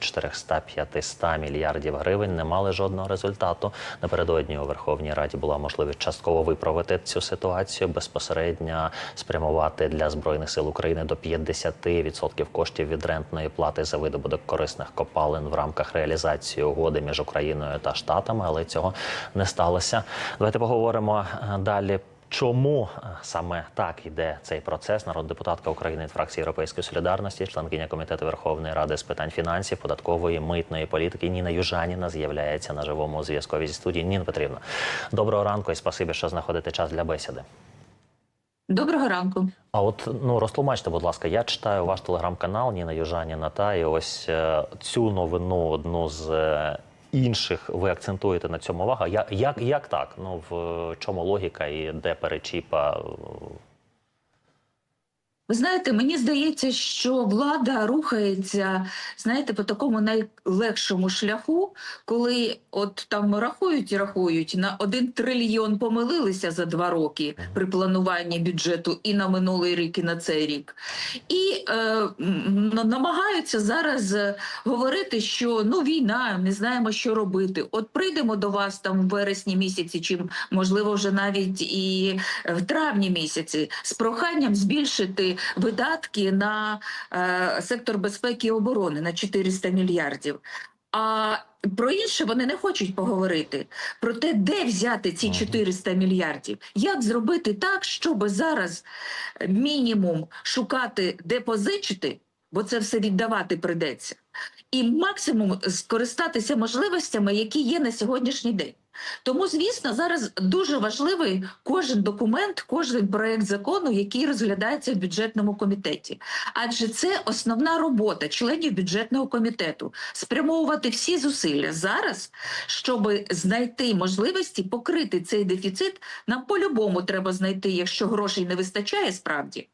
400-500 мільярдів гривень не мали жодного результату. Напередодні у Верховній Раді була можливість частково виправити цю ситуацію, безпосередньо спрямувати для збройних сил України до 50% коштів від рентної плати за видобуток корисних копалин в рамках реалізації угоди між Україною та Штатами, але цього не сталося. Давайте поговоримо е, далі. Чому е, саме так йде цей процес? Народна депутатка України від фракції Європейської солідарності, членкиня комітету Верховної Ради з питань фінансів, податкової, митної політики Ніна Южаніна з'являється на живому зв'язкові зі студії. Ніна Петрівна, доброго ранку і спасибі, що знаходите час для бесіди. Доброго ранку. А от ну розтлумачте, будь ласка, я читаю ваш телеграм-канал Ніна Южаніна та і ось е, цю новину одну з. Е, Інших ви акцентуєте на цьому увагу. Як, як так? Ну в чому логіка і де перечіпа? Ви знаєте, мені здається, що влада рухається, знаєте, по такому найлегшому шляху, коли от там рахують і рахують на один трильйон помилилися за два роки при плануванні бюджету і на минулий рік, і на цей рік, і е, намагаються зараз е, говорити, що ну війна, не знаємо, що робити. От прийдемо до вас там в вересні місяці, чи можливо вже навіть і в травні місяці з проханням збільшити видатки на е, сектор безпеки і оборони на 400 мільярдів. А про інше вони не хочуть поговорити. Про те, де взяти ці 400 мільярдів, як зробити так, щоб зараз мінімум шукати, де позичити, бо це все віддавати придеться, і максимум скористатися можливостями, які є на сьогоднішній день. Тому, звісно, зараз дуже важливий кожен документ, кожен проект закону, який розглядається в бюджетному комітеті. Адже це основна робота членів бюджетного комітету спрямовувати всі зусилля зараз, щоб знайти можливості покрити цей дефіцит. Нам по-любому треба знайти, якщо грошей не вистачає справді.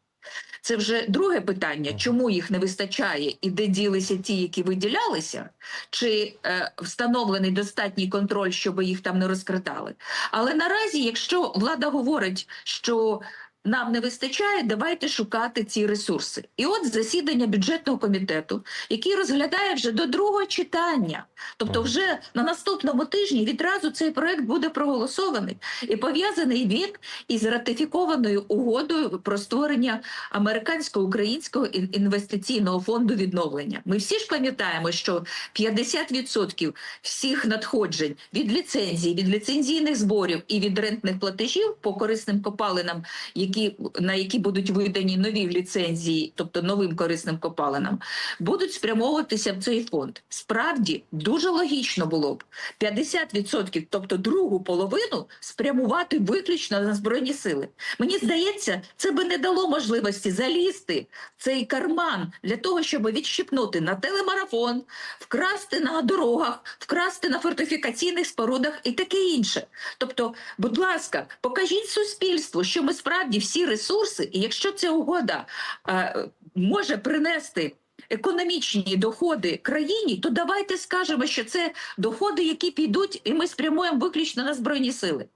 Це вже друге питання, чому їх не вистачає і де ділися ті, які виділялися, чи е, встановлений достатній контроль, щоб їх там не розкрадали. Але наразі, якщо влада говорить, що нам не вистачає, давайте шукати ці ресурси. І от засідання бюджетного комітету, який розглядає вже до другого читання. Тобто, вже на наступному тижні відразу цей проект буде проголосований і пов'язаний він із ратифікованою угодою про створення американсько-українського інвестиційного фонду відновлення. Ми всі ж пам'ятаємо, що 50% всіх надходжень від ліцензій, від ліцензійних зборів і від рентних платежів по корисним копалинам, які на які будуть видані нові ліцензії, тобто новим корисним копалинам, будуть спрямовуватися в цей фонд. Справді дуже логічно було б 50%, тобто другу половину, спрямувати виключно на збройні сили. Мені здається, це би не дало можливості залізти в цей карман для того, щоб відщипнути на телемарафон, вкрасти на дорогах, вкрасти на фортифікаційних спорудах і таке інше. Тобто, будь ласка, покажіть суспільству, що ми справді всі ресурси, і якщо ця угода е, може принести. Економічні доходи країні, то давайте скажемо, що це доходи, які підуть, і ми спрямуємо виключно на збройні сили.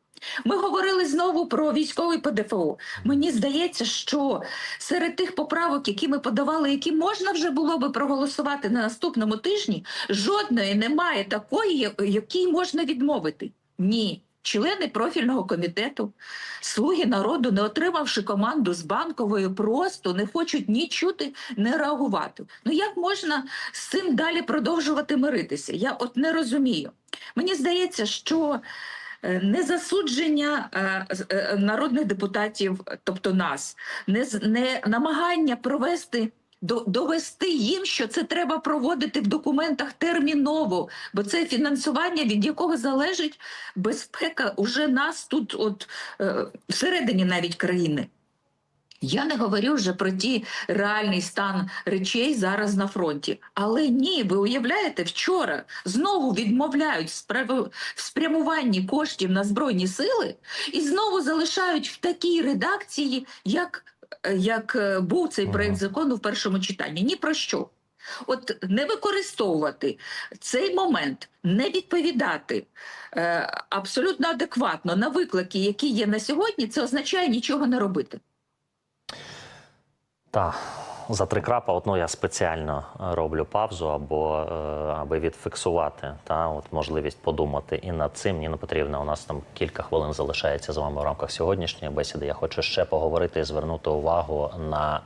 Ми говорили знову про військовий ПДФО. Мені здається, що серед тих поправок, які ми подавали, які можна вже було би проголосувати на наступному тижні, жодної немає такої, якій можна відмовити. Ні. Члени профільного комітету, слуги народу, не отримавши команду з банковою, просто не хочуть ні чути, не реагувати. Ну як можна з цим далі продовжувати миритися? Я от не розумію. Мені здається, що е, не засудження е, е, народних депутатів, тобто нас, не намагання провести. До- Довести їм, що це треба проводити в документах терміново, бо це фінансування, від якого залежить безпека уже нас тут, от е, всередині навіть країни. Я не говорю вже про ті реальний стан речей зараз на фронті. Але ні, ви уявляєте, вчора знову відмовляють в спрямуванні коштів на збройні сили і знову залишають в такій редакції, як, як е, був цей проект закону в першому читанні. Ні про що. От не використовувати цей момент, не відповідати е, абсолютно адекватно на виклики, які є на сьогодні, це означає нічого не робити. Та за три крапа, от, ну, я спеціально е, роблю паузу, або е, аби відфіксувати та от можливість подумати і над цим. Ніна Петрівна, у нас там кілька хвилин залишається з вами в рамках сьогоднішньої бесіди. Я хочу ще поговорити і звернути увагу на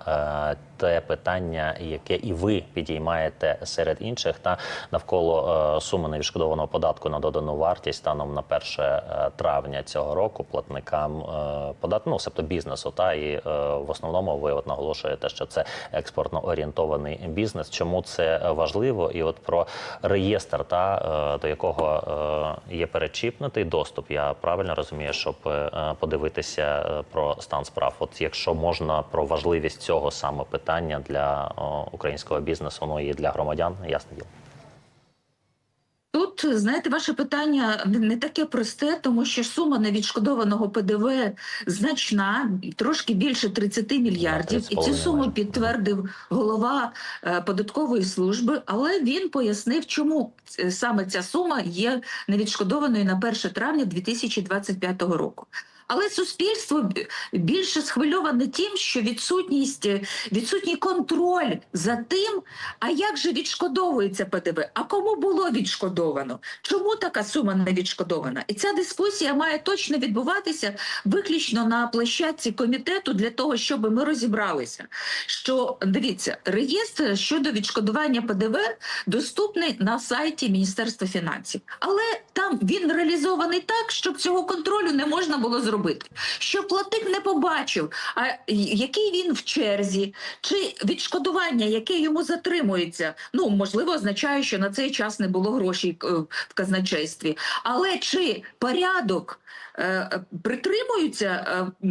е, те питання, яке і ви підіймаєте серед інших, та навколо е, суми невідшкодованого податку на додану вартість станом на 1 е, травня цього року платникам е, податку, ну себто бізнесу. Та і в основному ви от наголошуєте, що це експортно орієнтований бізнес. Чому це важливо? І от про реєстр, та до якого є перечіпнутий доступ. Я правильно розумію, щоб подивитися про стан справ. От якщо можна про важливість цього саме питання для о, українського бізнесу, ну і для громадян, ясне діло. Тут знаєте, ваше питання не- таке просте, тому що сума невідшкодованого ПДВ значна, трошки більше 30 мільярдів. І цю суму підтвердив голова е, податкової служби, але він пояснив, чому саме ця сума є невідшкодованою на 1 травня 2025 року. Але суспільство більше схвильоване тим, що відсутність е, відсутній контроль за тим, а як же відшкодовується ПДВ? А кому було відшкодовано? Чому така сума не відшкодована? І ця дискусія має точно відбуватися виключно на площадці комітету для того, щоб ми розібралися. Що дивіться, реєстр щодо відшкодування ПДВ доступний на сайті Міністерства фінансів, але там він реалізований так, щоб цього контролю не можна було зробити. Щоб платник не побачив, а який він в черзі, чи відшкодування, яке йому затримується, ну можливо, означає, що на цей час не було грошей е, в казначействі. Але чи порядок е, притримуються е,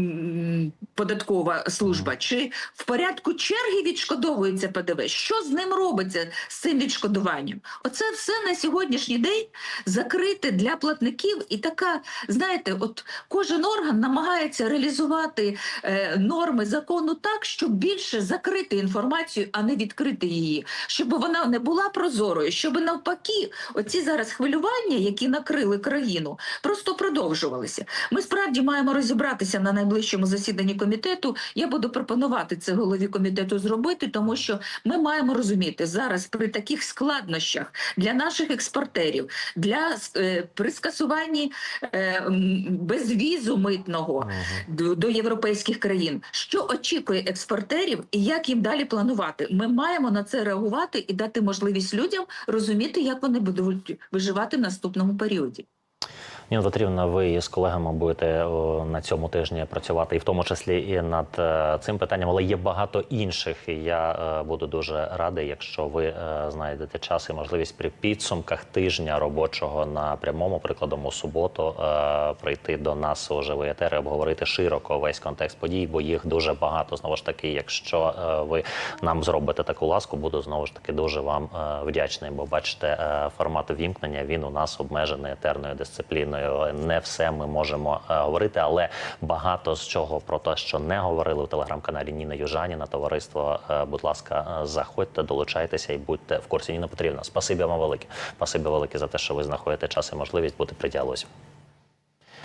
податкова служба, чи в порядку черги відшкодовується ПДВ? Що з ним робиться з цим відшкодуванням? Оце все на сьогоднішній день закрите для платників, і така, знаєте, от кожен орган намагається реалізувати е, норми закону так, щоб більше закрити інформацію, а не відкрити її, щоб вона не була прозорою, щоб навпаки, оці зараз хвилювання, які накрили країну, просто продовжувалися. Ми справді маємо розібратися на найближчому засіданні комітету. Я буду пропонувати це голові комітету зробити, тому що ми маємо розуміти зараз при таких складнощах для наших експортерів, для е, при скасуванні е, безвізу митного до європейських країн. Що очікує експортерів і як їм далі планувати? Ми маємо на це реагувати і дати можливість людям розуміти, як вони будуть виживати в наступному періоді. Ніна Петрівна, ви з колегами будете на цьому тижні працювати, і в тому числі і над е, цим питанням, але є багато інших. І я е, буду дуже радий, якщо ви е, знайдете час і можливість при підсумках тижня робочого на прямому прикладом у суботу е, прийти до нас у живий етер і обговорити широко весь контекст подій, бо їх дуже багато. Знову ж таки, якщо е, ви нам зробите таку ласку, буду знову ж таки дуже вам е, вдячний. Бо бачите, е, формат вімкнення він у нас обмежений етерною дисципліною. Не все ми можемо е, говорити, але багато з чого про те, що не говорили у телеграм-каналі Ніна Южаніна, товариство. е, Будь ласка, е, заходьте, долучайтеся і будьте в курсі. Ніна Петрівна, спасибі вам велике. Спасибі велике за те, що ви знаходите час і можливість бути при діалозі.